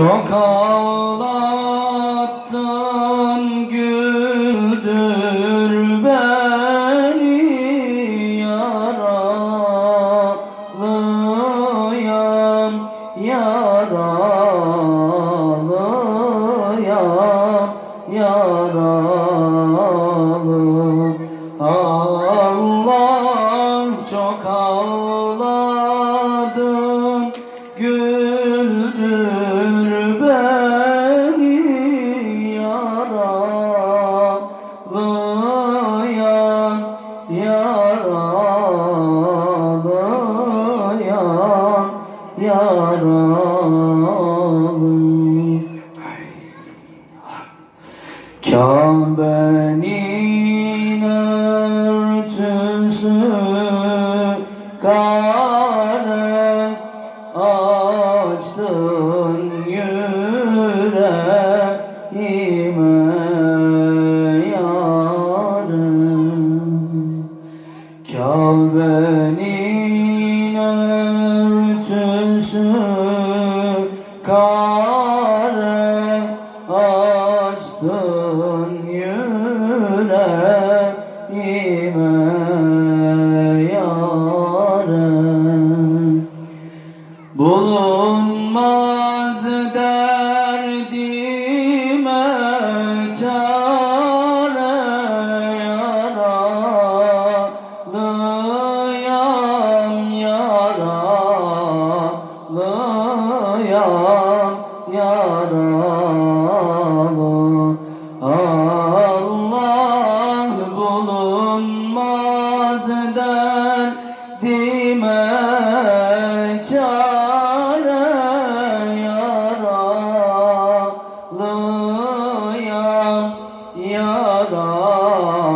Çok ağlattın güldür beni yaralıyam yaralıyam yaralı. Allah çok ağladım güldür yaralıyam yaralı Kabe'nin örtüsü kare açtın Kabe'nin örtüsü kare açtın yüreğime yarım Bulunmaz yaralı. Allah bulunmaz derdime çare yaralıyam yaralı